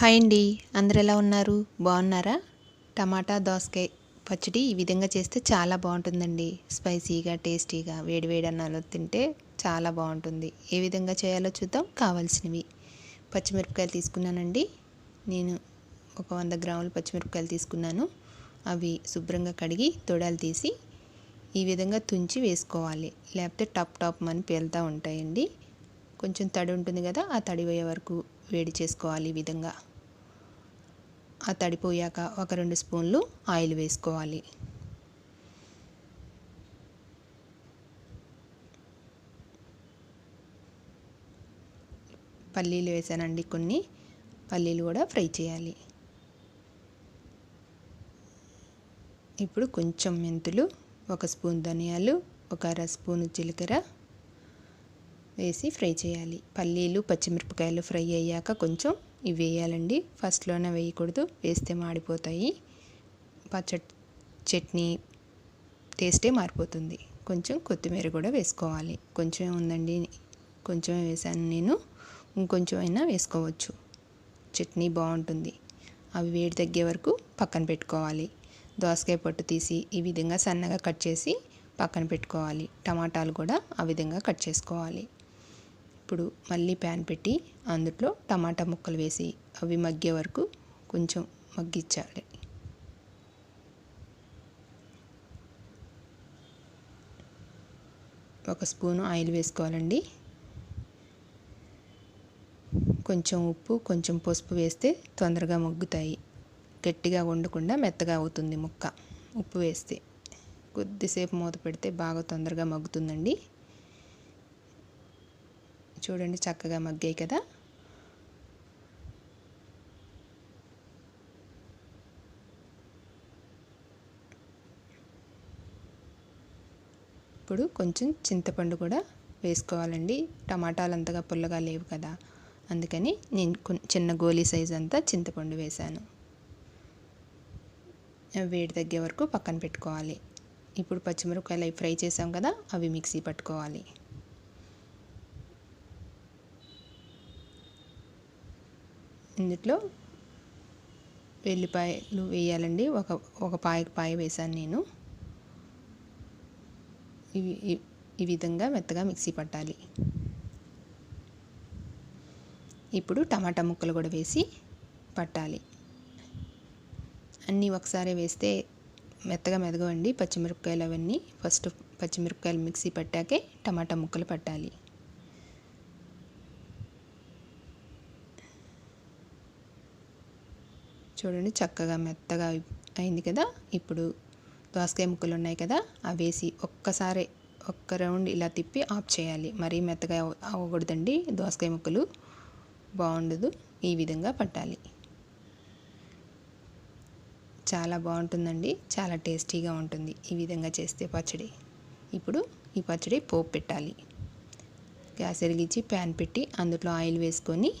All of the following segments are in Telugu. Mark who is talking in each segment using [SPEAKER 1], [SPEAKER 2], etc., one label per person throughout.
[SPEAKER 1] హాయ్ అండి. అందరు ఎలా ఉన్నారు? బాగున్నారా? టమాటా దోసకాయ పచ్చడి ఈ విధంగా చేస్తే చాలా బాగుంటుందండి. స్పైసీగా టేస్టీగా వేడివేడి అన్నాలు తింటే చాలా బాగుంటుంది. ఏ విధంగా చేయాలో చూద్దాం. కావాల్సినవి. పచ్చిమిరపకాయలు తీసుకున్నానండి. నేను ఒక వంద గ్రాములు పచ్చిమిరపకాయలు తీసుకున్నాను. అవి శుభ్రంగా కడిగి తొడాలు తీసి ఈ విధంగా తుంచి వేసుకోవాలి. లేకపోతే టప్ టాప్ అని పేలుతూ ఉంటాయండి. కొంచెం తడి ఉంటుంది కదా ఆ తడి పోయే వరకు వేడి చేసుకోవాలి ఈ విధంగా. ఆ తడిపోయాక ఒక రెండు స్పూన్లు ఆయిల్ వేసుకోవాలి. పల్లీలు వేసానండి కొన్ని. పల్లీలు కూడా ఫ్రై చేయాలి. ఇప్పుడు కొంచెం మెంతులు ఒక స్పూన్ ధనియాలు ఒక అర స్పూన్ జీలకర్ర వేసి ఫ్రై చేయాలి. పల్లీలు పచ్చిమిరపకాయలు ఫ్రై అయ్యాక కొంచెం ఇవి వేయాలండి. ఫస్ట్లోనే వేయకూడదు. వేస్తే మాడిపోతాయి. పచ్చడి చట్నీ టేస్టే మారిపోతుంది. కొంచెం కొత్తిమీర కూడా వేసుకోవాలి. కొంచెం ఉందండి. కొంచెం వేసాను నేను. ఇంకొంచెం అయినా వేసుకోవచ్చు. చట్నీ బాగుంటుంది. అవి వేడి తగ్గే వరకు పక్కన పెట్టుకోవాలి. దోసకాయ పొట్టు తీసి ఈ విధంగా సన్నగా కట్ చేసి పక్కన పెట్టుకోవాలి. టమాటాలు కూడా ఆ విధంగా కట్ చేసుకోవాలి. ఇప్పుడు మళ్ళీ ప్యాన్ పెట్టి అందులో టమాటా ముక్కలు వేసి అవి మగ్గే వరకు కొంచెం మగ్గించాలి. ఒక స్పూను ఆయిల్ వేసుకోవాలండి. కొంచెం ఉప్పు కొంచెం పసుపు వేస్తే తొందరగా మగ్గుతాయి. గట్టిగా ఉండకుండా మెత్తగా అవుతుంది ముక్క. ఉప్పు వేస్తే కొద్దిసేపు మూత పెడితే బాగా తొందరగా మగ్గుతుందండి. చూడండి చక్కగా మగ్గాయి కదా. ఇప్పుడు కొంచెం చింతపండు కూడా వేసుకోవాలండి. టమాటాలు అంతగా పుల్లగా లేవు కదా. అందుకని నేను చిన్న గోలీ సైజ్ అంతా చింతపండు వేశాను. వేడి తగ్గే వరకు పక్కన పెట్టుకోవాలి. ఇప్పుడు పచ్చిమిరపకాయలు అవి ఫ్రై చేసాం కదా అవి మిక్సీ పట్టుకోవాలి. ఇందులో వెల్లిపాయలు వేయాలండి. ఒక ఒక పాయ పాయ వేసాను నేను. ఇవి ఈ విధంగా మెత్తగా మిక్సీ పట్టాలి. ఇప్పుడు టమాటా ముక్కలు కూడా వేసి పట్టాలి. అన్నీ ఒకసారి వేస్తే మెత్తగా మెదగవండి. పచ్చిమిరపకాయలు అవన్నీ ఫస్ట్ పచ్చిమిరపకాయలు మిక్సీ పట్టాకే టమాటా ముక్కలు పట్టాలి. చూడండి చక్కగా మెత్తగా అయింది కదా? ఇప్పుడు దోసకాయ ముక్కలు ఉన్నాయి కదా? అవి వేసి ఒక్కసారి ఒక్క రౌండ్ ఇలా తిప్పి ఆఫ్ చేయాలి. మరీ మెత్తగా అవ్వకూడదండి. దోసకాయ ముక్కలు బాగుండదు. ఈ విధంగా పట్టాలి. చాలా బాగుంటుందండి. చాలా టేస్టీగా ఉంటుంది ఈ విధంగా చేస్తే పచ్చడి. ఇప్పుడు ఈ పచ్చడి పోపు పెట్టాలి. గ్యాస్ వెలిగించి ప్యాన్ పెట్టి అందులో ఆయిల్ వేసుకొని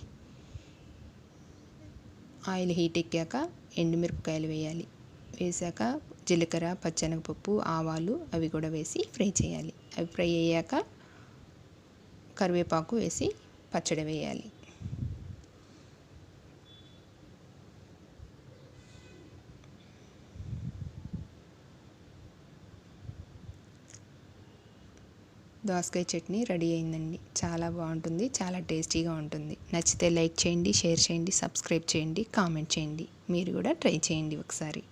[SPEAKER 1] ఆయిల్ హీట్ ఎక్కాక ఎండుమిరపకాయలు వేయాలి. వేసాక జీలకర్ర పచ్చనగపప్పు ఆవాలు అవి కూడా వేసి ఫ్రై చేయాలి. అవి ఫ్రై అయ్యాక కరివేపాకు వేసి పచ్చడి వేయాలి. దోసకాయ చట్నీ రెడీ అయిందండి. చాలా బాగుంటుంది చాలా టేస్టీగా ఉంటుంది. నచ్చితే లైక్ చేయండి షేర్ చేయండి సబ్స్క్రైబ్ చేయండి కామెంట్ చేయండి. మీరు కూడా ట్రై చేయండి ఒకసారి.